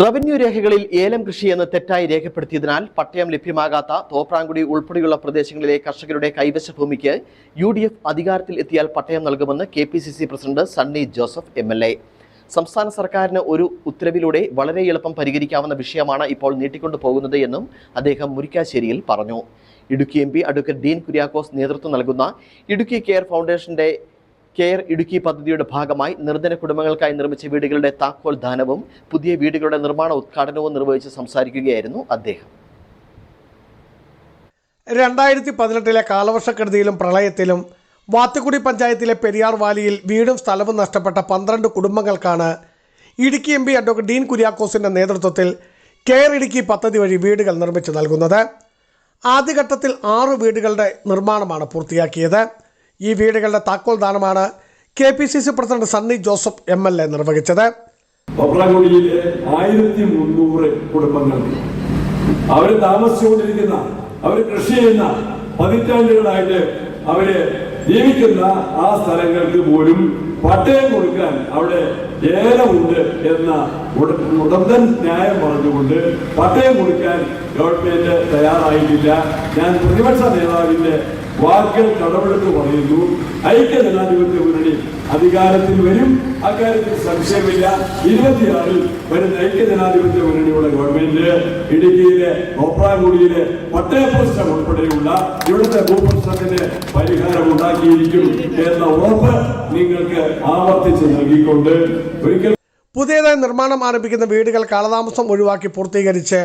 Revenue രേഖകളിൽ ഏലം കൃഷി എന്ന് തെറ്റായി രേഖപ്പെടുത്തിയതിനാൽ പട്ടയം ലഭ്യമാകാത്ത തോപ്രാങ്കുടി ഉൾപ്പെടെയുള്ള പ്രദേശങ്ങളിലെ കർഷകരുടെ കൈവശ ഭൂമിക്ക് യു ഡി എഫ് അധികാരത്തിൽ എത്തിയാൽ പട്ടയം നൽകുമെന്ന് K P C C president Sunny Joseph M L A. സംസ്ഥാന സർക്കാരിന് ഒരു ഉത്തരവിലൂടെ വളരെ എളുപ്പം പരിഹരിക്കാവുന്ന വിഷയമാണ് ഇപ്പോൾ നീട്ടിക്കൊണ്ടു പോകുന്നത് എന്നും അദ്ദേഹം മുരിക്കാശ്ശേരിയിൽ പറഞ്ഞു. Idukki M P advocate Dean Kuriakose നേതൃത്വം നൽകുന്ന ഇടുക്കി കെയർ ഫൗണ്ടേഷന്റെ കെയർ ഇടുക്കി പദ്ധതിയുടെ ഭാഗമായി നിർധന കുടുംബങ്ങൾക്കായി നിർമ്മിച്ച വീടുകളുടെ താക്കോൽ ദാനവും പുതിയ വീടുകളുടെ നിർമ്മാണ ഉദ്ഘാടനവും നിർവഹിച്ച് സംസാരിക്കുകയായിരുന്നു അദ്ദേഹം. രണ്ടായിരത്തി പതിനെട്ടിലെ കാലവർഷക്കെടുതിയിലും പ്രളയത്തിലും വാത്തുകുടി പഞ്ചായത്തിലെ പെരിയാർ വാലിയിൽ വീടും സ്ഥലവും നഷ്ടപ്പെട്ട പന്ത്രണ്ട് കുടുംബങ്ങൾക്കാണ് Idukki M P advocate Dean കുര്യാക്കോസിന്റെ നേതൃത്വത്തിൽ കെയർ ഇടുക്കി പദ്ധതി വഴി വീടുകൾ നിർമ്മിച്ചു നൽകുന്നത്. ആദ്യഘട്ടത്തിൽ ആറ് വീടുകളുടെ നിർമ്മാണമാണ് പൂർത്തിയാക്കിയത്. ഈ വീടുകളുടെ താക്കോൽ ദാനമാണ് K P C C president Sunny Joseph M L A നിർവഹിച്ചത്. കുടുംബങ്ങൾക്ക് അവർ താമസിച്ചുകൊണ്ടിരിക്കുന്ന അവർ കൃഷി ചെയ്യുന്ന പതിറ്റാണ്ടുകളായിട്ട് അവർ ജീവിക്കുന്ന ആ സ്ഥലങ്ങൾക്ക് പോലും പട്ടയം കൊടുക്കാൻ അവിടെ ഏലമുണ്ട് എന്ന ഉട- ഉടന്തൻ ന്യായം പറഞ്ഞുകൊണ്ട് പട്ടയം കൊടുക്കാൻ ഗവൺമെന്റ് തയ്യാറായിട്ടില്ല. ഞാൻ പ്രതിപക്ഷ നേതാവിന്റെ വാക്കുകൾ കടമെടുത്ത് പറയുന്നു. ഐക്യ ജനാധിപത്യ മുന്നണി അധികാരത്തിൽ വരും. അക്കാര്യത്തിൽ സംശയമില്ല. ഇരുപത്തിയാറിൽ വരുന്ന ഐക്യ ജനാധിപത്യ മുന്നണിയുടെ ഗവൺമെന്റ് ഇടുക്കിയിലെ ഓപ്രാങ്കുടിയിലെ പട്ടയ പ്രശ്നം ഉൾപ്പെടെയുള്ള ഇവിടുത്തെ ഭൂപ്രശ്നത്തിന് പരിഹാരം ഉണ്ടാക്കിയിരിക്കും എന്ന ഉറപ്പ് നിങ്ങൾക്ക് ആവർത്തിച്ച് നൽകിക്കൊണ്ട് ഒരിക്കൽ പുതിയതായി നിർമ്മാണം ആരംഭിക്കുന്ന വീടുകൾ കാലതാമസം ഒഴിവാക്കി പൂർത്തീകരിച്ച്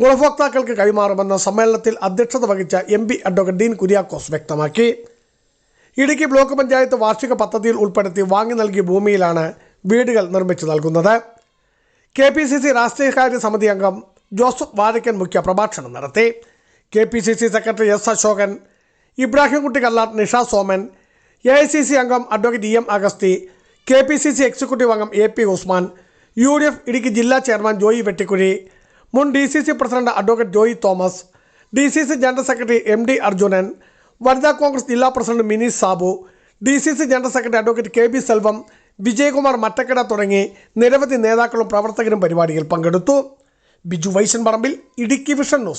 ഗുണഭോക്താക്കൾക്ക് കൈമാറുമെന്ന് സമ്മേളനത്തിൽ അധ്യക്ഷത വഹിച്ച M P advocate Dean Kuriakose വ്യക്തമാക്കി. ഇടുക്കി ബ്ലോക്ക് പഞ്ചായത്ത് വാർഷിക പദ്ധതിയിൽ ഉൾപ്പെടുത്തി വാങ്ങി നൽകിയ ഭൂമിയിലാണ് വീടുകൾ നിർമ്മിച്ചു നൽകുന്നത്. കെ പി സി സി രാഷ്ട്രീയകാര്യ സമിതി അംഗം ജോസഫ് വാഴക്കൻ മുഖ്യ പ്രഭാഷണം നടത്തി. K P C C secretary S Ashokan Ibrahimkutty Kallattu Nisha Soman A I C C അംഗം advocate E M Agasthi K P C C executive അംഗം A P Usman U D F Idukki ജില്ലാ chairman Joy Vettikuzhi മുൻ D C C president advocate Joy Thomas D C C general secretary M D Arjunan വനിതാ കോൺഗ്രസ് ജില്ലാ president Mini Sabu D C C general secretary advocate K B Selvam Vijayakumar Mattakkada തുടങ്ങി നിരവധി നേതാക്കളും പ്രവർത്തകരും പരിപാടിയിൽ പങ്കെടുത്തു. Biju Vaishan Parambil Idukki vision news.